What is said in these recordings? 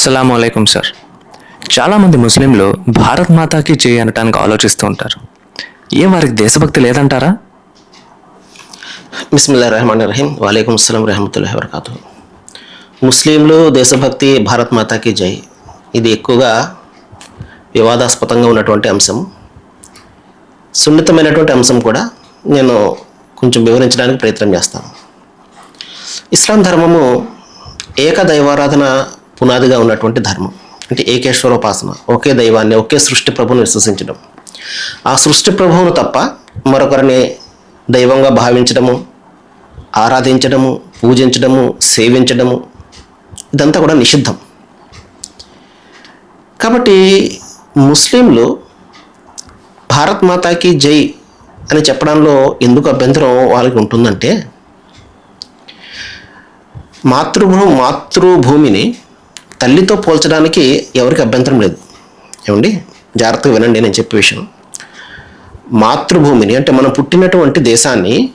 అస్సలం అయికం సార్. చాలామంది ముస్లింలు భారత్ మాతాకి చేయి అనటానికి ఆలోచిస్తూ ఉంటారు. ఏ వారికి దేశభక్తి లేదంటారా? బిస్మిల్లా రహమాన్ రహీం. వాలేకం అస్సలం రహమతుల్లా వరకాతు ముస్లింలు దేశభక్తి భారత్ మాతాకి జై. ఇది ఎక్కువగా వివాదాస్పదంగా ఉన్నటువంటి అంశం. సున్నితమైనటువంటి అంశం కూడా నేను కొంచెం వివరించడానికి ప్రయత్నం చేస్తాను. ఇస్లాం ధర్మము ఏకదైవారాధన పునాదిగా ఉన్నటువంటి ధర్మం. అంటే ఏకేశ్వరోపాసన. ఒకే దైవాన్ని ఒకే సృష్టి ప్రభువును విశ్వసించడం. ఆ సృష్టి ప్రభువును తప్ప మరొకరిని దైవంగా భావించడము ఆరాధించడము పూజించడము సేవించడము ఇదంతా కూడా నిషిద్ధం. కాబట్టి ముస్లింలు భారత్ మాతాకి జై అని చెప్పడంలో ఎందుకు అభ్యంతరం వాళ్ళకి ఉంటుందంటే మాతృభూ మాతృభూమిని తల్లితో పోల్చడానికి ఎవరికి అభ్యంతరం లేదు. ఏమండి? జాగ్రత్తగా వినండి నేను చెప్పే విషయం. మాతృభూమిని అంటే మనం పుట్టినటువంటి దేశాన్ని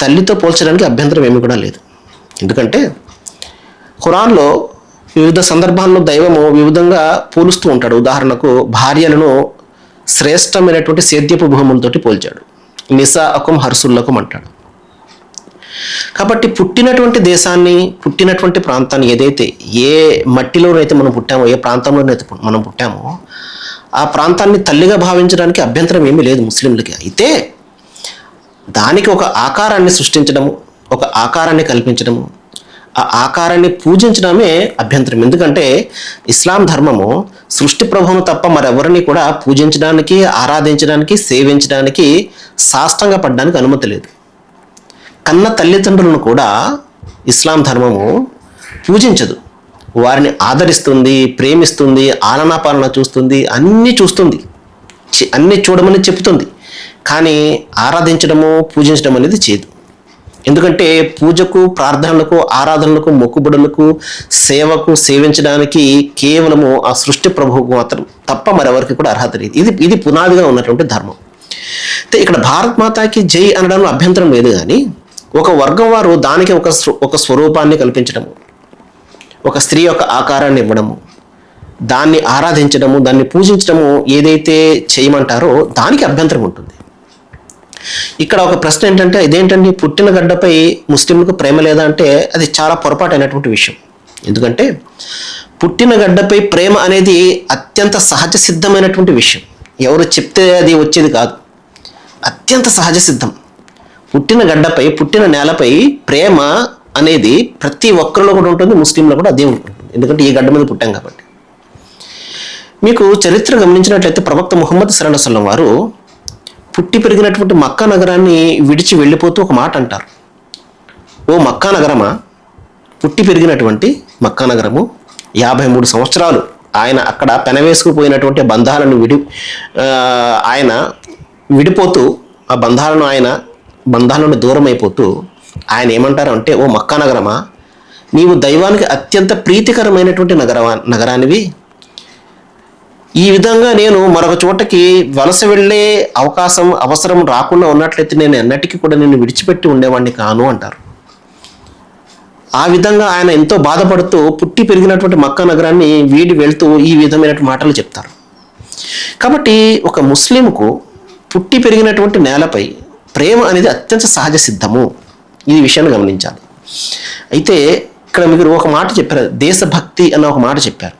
తల్లితో పోల్చడానికి అభ్యంతరం ఏమీ కూడా లేదు. ఎందుకంటే ఖురాన్లో వివిధ సందర్భాల్లో దైవము వివిధంగా పోలుస్తూ ఉంటాడు. ఉదాహరణకు భార్యలను శ్రేష్టమైనటువంటి సేద్యపు భూములతోటి పోల్చాడు. నిసా అకుం హర్సుల్లకుం అంటాడు. కాబట్టి పుట్టినటువంటి దేశాన్ని పుట్టినటువంటి ప్రాంతాన్ని ఏదైతే ఏ మట్టిలోనైతే మనం పుట్టామో ఏ ప్రాంతంలోనైతే మనం పుట్టామో ఆ ప్రాంతాన్ని తల్లిగా భావించడానికి అభ్యంతరం ఏమీ లేదు ముస్లింలకి. అయితే దానికి ఒక ఆకారాన్ని సృష్టించడము ఒక ఆకారాన్ని కల్పించడము ఆ ఆకారాన్ని పూజించడమే అభ్యంతరం. ఎందుకంటే ఇస్లాం ధర్మము సృష్టి ప్రభువును తప్ప మరెవరిని కూడా పూజించడానికి ఆరాధించడానికి సేవించడానికి సాష్టంగా పడడానికి అనుమతి లేదు. కన్న తల్లిదండ్రులను కూడా ఇస్లాం ధర్మము పూజించదు. వారిని ఆదరిస్తుంది ప్రేమిస్తుంది ఆలనా పాలన చూస్తుంది అన్నీ చూస్తుంది. అన్నీ చూడమని చెప్తుంది కానీ ఆరాధించడము పూజించడం అనేది చేయదు. ఎందుకంటే పూజకు ప్రార్థనలకు ఆరాధనలకు మొక్కుబడులకు సేవకు సేవించడానికి కేవలము ఆ సృష్టి ప్రభువుకు మాత్రం తప్ప మరెవరికి కూడా అర్హత లేదు. ఇది ఇది పునాదిగా ఉన్నటువంటి ధర్మం. అయితే ఇక్కడ భారత్ మాతాకి జై అనడంలో అభ్యంతరం లేదు కానీ ఒక వర్గం వారు దానికి ఒక ఒక స్వరూపాన్ని కల్పించడము. ఒక స్త్రీ యొక్క ఆకారాన్ని ఇవ్వడము. దాన్ని ఆరాధించడము దాన్ని పూజించడము ఏదైతే చేయమంటారో దానికి అభ్యంతరం ఉంటుంది. ఇక్కడ ఒక ప్రశ్న ఏంటంటే ఇదేంటండి? పుట్టిన గడ్డపై ముస్లింలకు ప్రేమ లేదా అంటే అది చాలా పొరపాటు అయినటువంటి విషయం. ఎందుకంటే పుట్టిన గడ్డపై ప్రేమ అనేది అత్యంత సహజ సిద్ధమైనటువంటి విషయం. ఎవరు చెప్తే అది వచ్చేది కాదు. అత్యంత సహజ సిద్ధం పుట్టిన గడ్డపై పుట్టిన నేలపై ప్రేమ అనేది ప్రతి ఒక్కరిలో కూడా ఉంటుంది ముస్లింలో కూడా అదే ఉంటుంది. ఎందుకంటే ఈ గడ్డ మీద పుట్టాం కాబట్టి. మీకు చరిత్ర గమనించినట్లయితే ప్రవక్త ముహమ్మద్ సల్లం వారు పుట్టి పెరిగినటువంటి మక్కా నగరాన్ని విడిచి వెళ్ళిపోతూ ఒక మాట అంటారు. ఓ మక్కా నగరమా? పుట్టి పెరిగినటువంటి మక్కా నగరము యాభై మూడు సంవత్సరాలు ఆయన అక్కడ పెనవేసుకుపోయినటువంటి బంధాలను విడి ఆయన విడిపోతూ ఆ బంధాలను ఆయన బంధాలను దూరం అయిపోతూ ఆయన ఏమంటారు అంటే ఓ మక్కా నగరమా? నీవు దైవానికి అత్యంత ప్రీతికరమైనటువంటి నగరవా నగరానివి. ఈ విధంగా నేను మరొక చోటకి వలస వెళ్ళే అవకాశం అవసరం రాకుండా ఉన్నట్లయితే నేను ఎన్నటికీ కూడా నేను విడిచిపెట్టి ఉండేవాడిని కాను అంటారు. ఆ విధంగా ఆయన ఎంతో బాధపడుతూ పుట్టి పెరిగినటువంటి మక్కా నగరాన్ని వీడి వెళ్తూ ఈ విధమైనటువంటి మాటలు చెప్తారు. కాబట్టి ఒక ముస్లింకు పుట్టి పెరిగినటువంటి నేలపై ప్రేమ అనేది అత్యంత సహజ సిద్ధము. ఈ విషయాన్ని గమనించాలి. అయితే ఇక్కడ మీరు ఒక మాట చెప్పారు దేశభక్తి అన్న ఒక మాట చెప్పారు.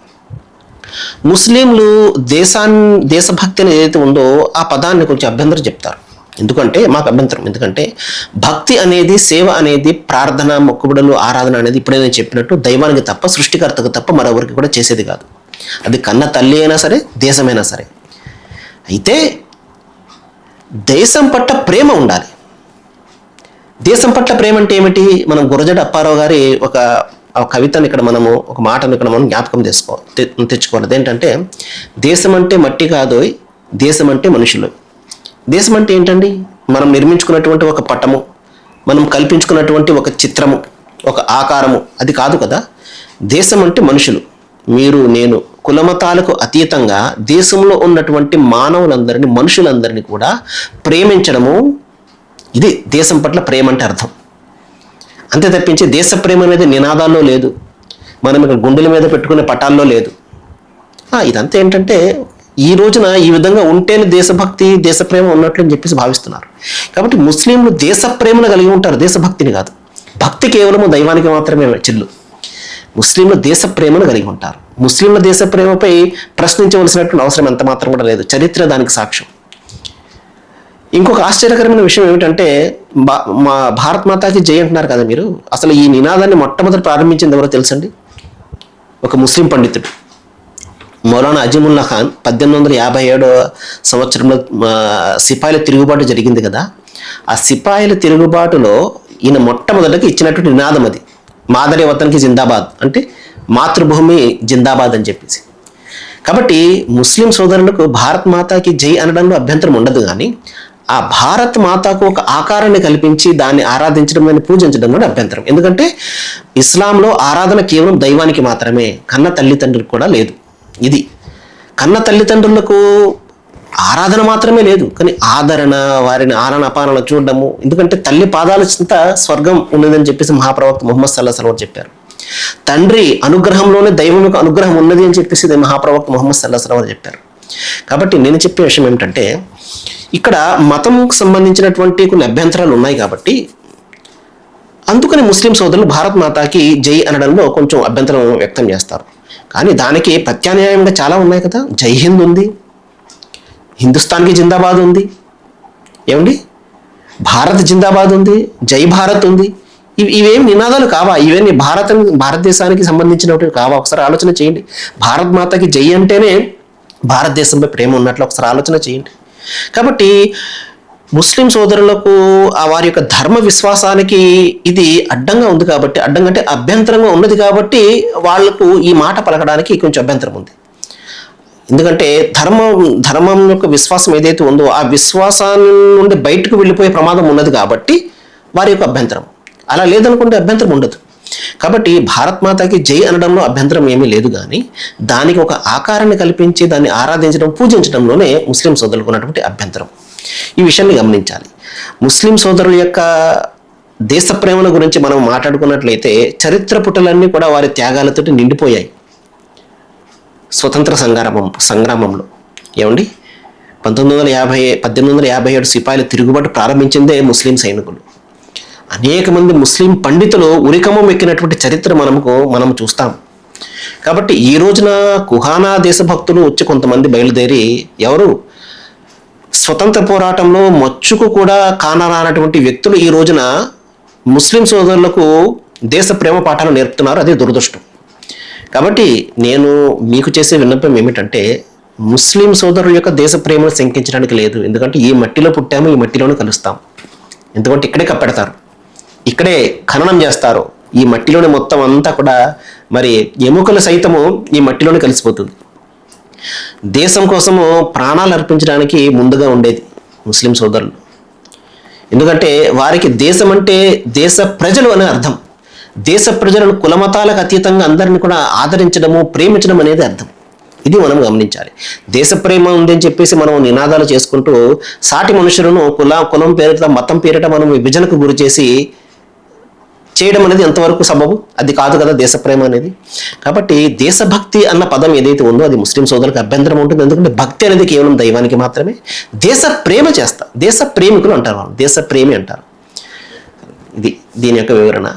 ముస్లింలు దేశాన్ని దేశభక్తి అనేది ఏదైతే ఉందో ఆ పదాన్ని కొంచెం అభ్యంతరం చెప్తారు. ఎందుకంటే మాకు అభ్యంతరం. ఎందుకంటే భక్తి అనేది సేవ అనేది ప్రార్థన మొక్కుబడులు ఆరాధన అనేది ఇప్పుడే నేను చెప్పినట్టు దైవానికి తప్ప సృష్టికర్తకు తప్ప మరొకరికి కూడా చేసేది కాదు. అది కన్న తల్లి అయినా సరే దేశమైనా సరే. అయితే దేశం పట్ల ప్రేమ ఉండాలి. దేశం పట్ల ప్రేమ అంటే ఏమిటి? మనం గురజడ అప్పారావు గారి ఒక కవితను ఇక్కడ మనము ఒక మాటను ఇక్కడ మనం జ్ఞాపకం తెచ్చుకో తె- తెచ్చుకోవాలి. ఏంటంటే దేశం అంటే మట్టి కాదు దేశం అంటే మనుషులు. దేశం అంటే ఏంటండి? మనం నిర్మించుకున్నటువంటి ఒక పటము మనం కల్పించుకున్నటువంటి ఒక చిత్రము ఒక ఆకారము అది కాదు కదా? దేశం అంటే మనుషులు. మీరు నేను కులమతాలకు అతీతంగా దేశంలో ఉన్నటువంటి మానవులందరినీ మనుషులందరినీ కూడా ప్రేమించడము ఇది దేశం పట్ల ప్రేమ అంటే అర్థం. అంతే తప్పించి దేశ ప్రేమ అనేది నినాదాల్లో లేదు. మనం ఇక్కడ గుండెల మీద పెట్టుకునే పటాల్లో లేదు. ఇదంతా ఏంటంటే ఈ రోజున ఈ విధంగా ఉంటేనే దేశభక్తి దేశప్రేమ ఉన్నట్లు అని చెప్పేసి భావిస్తున్నారు. కాబట్టి ముస్లింలు దేశ ప్రేమను కలిగి ఉంటారు దేశభక్తిని కాదు. భక్తి కేవలము దైవానికి మాత్రమే చెల్లు. ముస్లింలు దేశ ప్రేమను కలిగి ఉంటారు. ముస్లింల దేశ ప్రేమపై ప్రశ్నించవలసినటువంటి అవసరం ఎంత మాత్రం కూడా లేదు. చరిత్ర దానికి సాక్ష్యం. ఇంకొక ఆశ్చర్యకరమైన విషయం ఏమిటంటే మా భారత్ మాతాకి జై అంటున్నారు కదా మీరు? అసలు ఈ నినాదాన్ని మొట్టమొదటి ప్రారంభించింది ఎవరో తెలుసండి? ఒక ముస్లిం పండితుడు. మౌలానా అజీముల్లా ఖాన్ పద్దెనిమిది వందల యాభై ఏడో సంవత్సరంలో సిపాయిల తిరుగుబాటు జరిగింది కదా. ఆ సిపాయిల తిరుగుబాటులో ఈయన మొట్టమొదటికి ఇచ్చినటువంటి నినాదం అది. మాదరి వతన్కి జిందాబాద్ అంటే మాతృభూమి జిందాబాద్ అని చెప్పేసి. కాబట్టి ముస్లిం సోదరులకు భారత్ మాతాకి జై అనడంలో అభ్యంతరం ఉండదు కానీ ఆ భారత్ మాతాకు ఒక ఆకారాన్ని కల్పించి దాన్ని ఆరాధించడం దాన్ని పూజించడం కూడా అభ్యంతరం. ఎందుకంటే ఇస్లాంలో ఆరాధన కేవలం దైవానికి మాత్రమే కన్న తల్లిదండ్రులకు కూడా లేదు. ఇది కన్న తల్లిదండ్రులకు ఆరాధన మాత్రమే లేదు కానీ ఆదరణ వారిని ఆరణ అపాలన చూడడము ఎందుకంటే తల్లి పాదాల చింత స్వర్గం ఉన్నదని చెప్పేసి మహాప్రవక్త ముహమ్మద్ సల్లా సలం చెప్పారు. తండ్రి అనుగ్రహంలోనే దైవం యొక్క అనుగ్రహం ఉన్నది అని చెప్పేసి ఇది మహాప్రవక్త ముహమ్మద్ సల్లా సలం చెప్పారు. కాబట్టి నేను చెప్పే విషయం ఏమిటంటే ఇక్కడ మతంకు సంబంధించినటువంటి కొన్ని అభ్యంతరాలు ఉన్నాయి కాబట్టి అందుకని ముస్లిం సోదరులు భారత్ మాతాకి జై అనడంలో కొంచెం అభ్యంతరం వ్యక్తం చేస్తారు. కానీ దానికి ప్రత్యామ్నాయంగా చాలా ఉన్నాయి కదా జై హింద్ ఉంది హిందుస్థాన్కి జిందాబాద్ ఉంది. ఏమండి? భారత్ జిందాబాద్ ఉంది జై భారత్ ఉంది. ఇవి ఇవేం నినాదాలు కావా? ఇవన్నీ భారత భారతదేశానికి సంబంధించినవి కావా? ఒకసారి ఆలోచన చేయండి. భారత్ మాతకి జై అంటేనే భారతదేశంపై ప్రేమ ఉన్నట్లు ఒకసారి ఆలోచన చేయండి. కాబట్టి ముస్లిం సోదరులకు ఆ వారి యొక్క ధర్మ విశ్వాసానికి ఇది అడ్డంగా ఉంది కాబట్టి అడ్డంగా అంటే అభ్యంతరంగా ఉన్నది కాబట్టి వాళ్ళకు ఈ మాట పలకడానికి కొంచెం అభ్యంతరం ఉంది. ఎందుకంటే ధర్మం ధర్మం యొక్క విశ్వాసం ఏదైతే ఉందో ఆ విశ్వాసాన్ని నుండి బయటకు వెళ్ళిపోయే ప్రమాదం ఉన్నది కాబట్టి వారి యొక్క అభ్యంతరం. అలా లేదనుకుంటే అభ్యంతరం ఉండదు. కాబట్టి భారత్ మాతకి జై అనడంలో అభ్యంతరం ఏమీ లేదు కానీ దానికి ఒక ఆకారాన్ని కల్పించి దాన్ని ఆరాధించడం పూజించడంలోనే ముస్లిం సోదరులకు ఉన్నటువంటి అభ్యంతరం. ఈ విషయాన్ని గమనించాలి. ముస్లిం సోదరుల యొక్క దేశ ప్రేమల గురించి మనం మాట్లాడుకున్నట్లయితే చరిత్ర పుటలన్నీ కూడా వారి త్యాగాలతోటి నిండిపోయాయి. స్వతంత్ర సంగ్రామం సంగ్రామంలో. ఏమండి? పంతొమ్మిది వందల యాభై పద్దెనిమిది వందల యాభై ఏడు సిపాయిల తిరుగుబాటు ప్రారంభించిందే ముస్లిం సైనికులు. అనేక మంది ముస్లిం పండితులు ఉరికమం ఎక్కినటువంటి చరిత్ర మనకు మనం చూస్తాం. కాబట్టి ఈ రోజున కుహానా దేశభక్తులు వచ్చి కొంతమంది బయలుదేరి ఎవరు? స్వతంత్ర పోరాటంలో మచ్చుకు కూడా కానరానటువంటి వ్యక్తులు ఈ రోజున ముస్లిం సోదరులకు దేశ ప్రేమ పాఠాలు నేర్పుతున్నారు. అదే దురదృష్టం. కాబట్టి నేను మీకు చేసే విన్నపం ఏమిటంటే ముస్లిం సోదరుల యొక్క దేశ ప్రేమను శంకించడానికి లేదు. ఎందుకంటే ఈ మట్టిలో పుట్టాము ఈ మట్టిలోనే కలుస్తాం. ఎందుకంటే ఇక్కడే కప్పెడతారు. ఇక్కడే ఖననం చేస్తారు. ఈ మట్టిలోని మొత్తం అంతా కూడా మరి ఎముకలు సైతము ఈ మట్టిలోనే కలిసిపోతుంది. దేశం కోసము ప్రాణాలు అర్పించడానికి ముందుగా ఉండేది ముస్లిం సోదరులు. ఎందుకంటే వారికి దేశం అంటే దేశ ప్రజలు అనే అర్థం. దేశ ప్రజలను కులమతాలకు అతీతంగా అందరిని కూడా ఆదరించడము ప్రేమించడం అనేది అర్థం. ఇది మనం గమనించాలి. దేశ ప్రేమ ఉందని చెప్పేసి మనం నినాదాలు చేసుకుంటూ సాటి మనుషులను కుల కులం పేరిట మతం పేరిట మనం విభజనకు గురి చేసి చేయడం అనేది ఎంతవరకు సబబు అది కాదు కదా దేశ ప్రేమ అనేది. కాబట్టి దేశభక్తి అన్న పదం ఏదైతే ఉందో అది ముస్లిం సోదరులకు అభ్యంతరం ఉంటుంది. ఎందుకంటే భక్తి అనేది కేవలం దైవానికి మాత్రమే. దేశ ప్రేమ చేస్తా. దేశ ప్రేమికులు అంటారు వాళ్ళు. దేశ ప్రేమి అంటారు. ఇది దీని యొక్క వివరణ.